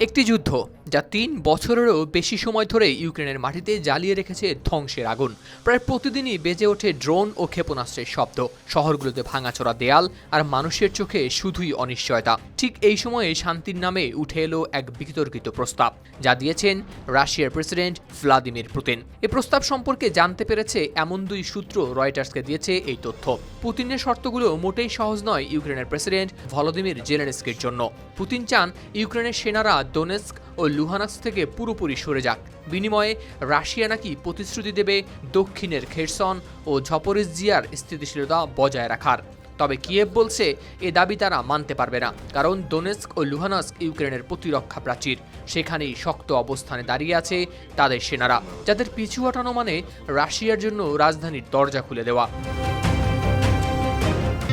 একটি যুদ্ধ যা তিন বছরেরও বেশি সময় ধরে ইউক্রেনের মাটিতে জ্বালিয়ে রেখেছে ধ্বংসের আগুন। প্রায় প্রতিদিনই বেজে ওঠে ড্রোন ও ক্ষেপণাস্ত্রের শব্দ। শহরগুলোতে ভাঙাচোরা দেয়াল আর মানুষের চোখে শুধুই অনিশ্চয়তা। ঠিক এই সময়ে শান্তির নামে উঠে এলো এক বিতর্কিত প্রস্তাব, যা দিয়েছেন রাশিয়ার প্রেসিডেন্ট ভ্লাদিমির পুতিন। এ প্রস্তাব সম্পর্কে জানতে পেরেছে এমন দুই সূত্র রয়টার্সকে দিয়েছে এই তথ্য। পুতিনের শর্তগুলো মোটেই সহজ নয় ইউক্রেনের প্রেসিডেন্ট ভলোদিমির জেলেনস্কির জন্য। পুতিন চান ইউক্রেনের সেনারা দোনেস্ক ও লুহানাক্স থেকে পুরোপুরি সরে যাক। বিনিময়ে রাশিয়া নাকি প্রতিশ্রুতি দেবে দক্ষিণের খেরসন ও ঝপরিজিয়ার স্থিতিশীলতা বজায় রাখার। তবে কিয়েভ বলছে, এ দাবি তারা মানতে পারবে না, কারণ দোনেস্ক ও লুহানস্ক ইউক্রেনের প্রতিরক্ষা প্রাচীর। সেখানেই শক্ত অবস্থানে দাঁড়িয়ে আছে তাদের সেনারা, যাদের পিছু হটানো মানে রাশিয়ার জন্য রাজধানীর দরজা খুলে দেওয়া।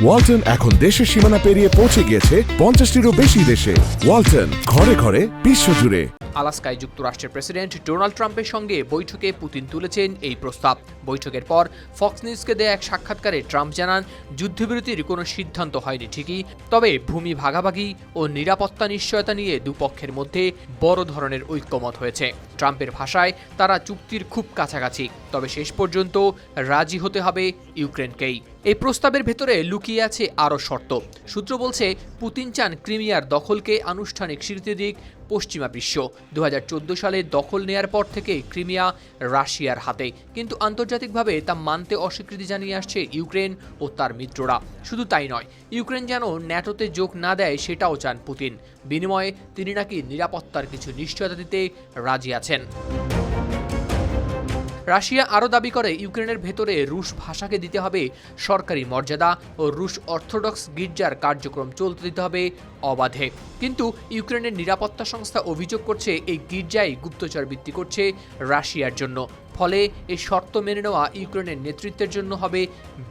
ওয়ালটন এখন দেশের সীমানা পেরিয়ে পৌঁছে গিয়েছে পঞ্চাশটিরও বেশি দেশে। ওয়ালটন, ঘরে ঘরে বিশ্বজুড়ে আলাস্কায় যুক্তরাষ্ট্রের প্রেসিডেন্ট ডোনাল্ড ট্রাম্পের সঙ্গে বৈঠকে পুতিন তুলেছেন এই প্রস্তাব। বৈঠকের পর ফক্স নিউজকে দেয়া এক সাক্ষাৎকারে ট্রাম্প জানান, যুদ্ধবিরতির কোনো সিদ্ধান্ত হয়নি ঠিকই, তবে ভূমি ভাগাভাগি ও নিরাপত্তা নিশ্চয়তা নিয়ে দুপক্ষের মধ্যে বড় ধরনের ঐক্যমত হয়েছে। ট্রাম্পের ভাষায় তারা চুক্তির খুব কাছাকাছি, তবে শেষ পর্যন্ত রাজি হতে হবে ইউক্রেনকেই। এই প্রস্তাবের ভেতরে লুকিয়ে আছে আরও শর্ত। সূত্র বলছে, পুতিন চান ক্রিমিয়ার দখলকে আনুষ্ঠানিক স্বীকৃতি দিক, পশ্চিমা বিশ্ব। দু হাজার চোদ্দ সালে দখল নেয়ার পর থেকে ক্রিমিয়া রাশিয়ার হাতে। কিন্তু আন্তর্জাতিকভাবে তা মানতে অস্বীকৃতি জানিয়ে আসছে ইউক্রেন ও তার মিত্ররা। শুধু তাই নয়, ইউক্রেন যেন ন্যাটোতে যোগ না দেয় সেটাও চান পুতিন। বিনিময়ে তিনি নাকি নিরাপত্তার কিছু নিশ্চয়তা দিতে রাজি আছেন। রাশিয়া আরও দাবি করে, ইউক্রেনের ভেতরে রুশ ভাষাকে দিতে হবে সরকারি মর্যাদা ও রুশ অর্থোডক্স গির্জার কার্যক্রম চলতে দিতে হবে অবাধে। কিন্তু ইউক্রেনের নিরাপত্তা সংস্থা অভিযোগ করছে, এই গির্জাই গুপ্তচর বৃত্তি করছে রাশিয়ার জন্য। ফলে এই শর্ত মেনে নেওয়া ইউক্রেনের নেতৃত্বের জন্য হবে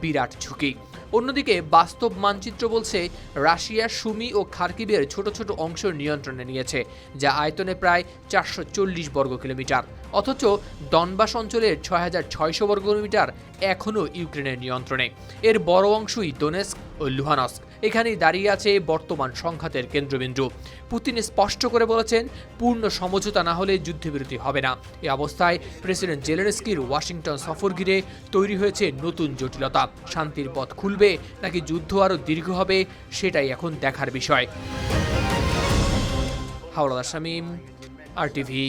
বিরাট ঝুঁকি। অন্যদিকে বাস্তব মানচিত্র বলছে, রাশিয়া, সুমি ও খার্কিবের ছোট ছোট অংশ নিয়ন্ত্রণে নিয়েছে, যা আয়তনে প্রায় চারশো চল্লিশ বর্গ কিলোমিটার। অথচ দনবাস অঞ্চলের ছয় হাজার ছয়শো বর্গ কিলোমিটার এখনও ইউক্রেনের নিয়ন্ত্রণে। এর বড় অংশই দোনেস্ক ও লুহানস্ক। এখানেই দাঁড়িয়ে আছে বর্তমান সংঘাতের কেন্দ্রবিন্দু। পুতিন স্পষ্ট করে বলেছেন, পূর্ণ সমঝোতা না হলে যুদ্ধবিরতি হবে না। এ অবস্থায় প্রেসিডেন্ট জেলেনস্কির ওয়াশিংটন সফর ঘিরে তৈরি হয়েছে নতুন জটিলতা। শান্তির পথ খুলবে নাকি যুদ্ধ আরও দীর্ঘ হবে, সেটাই এখন দেখার বিষয়। হাওড়া শামীম আর টিভি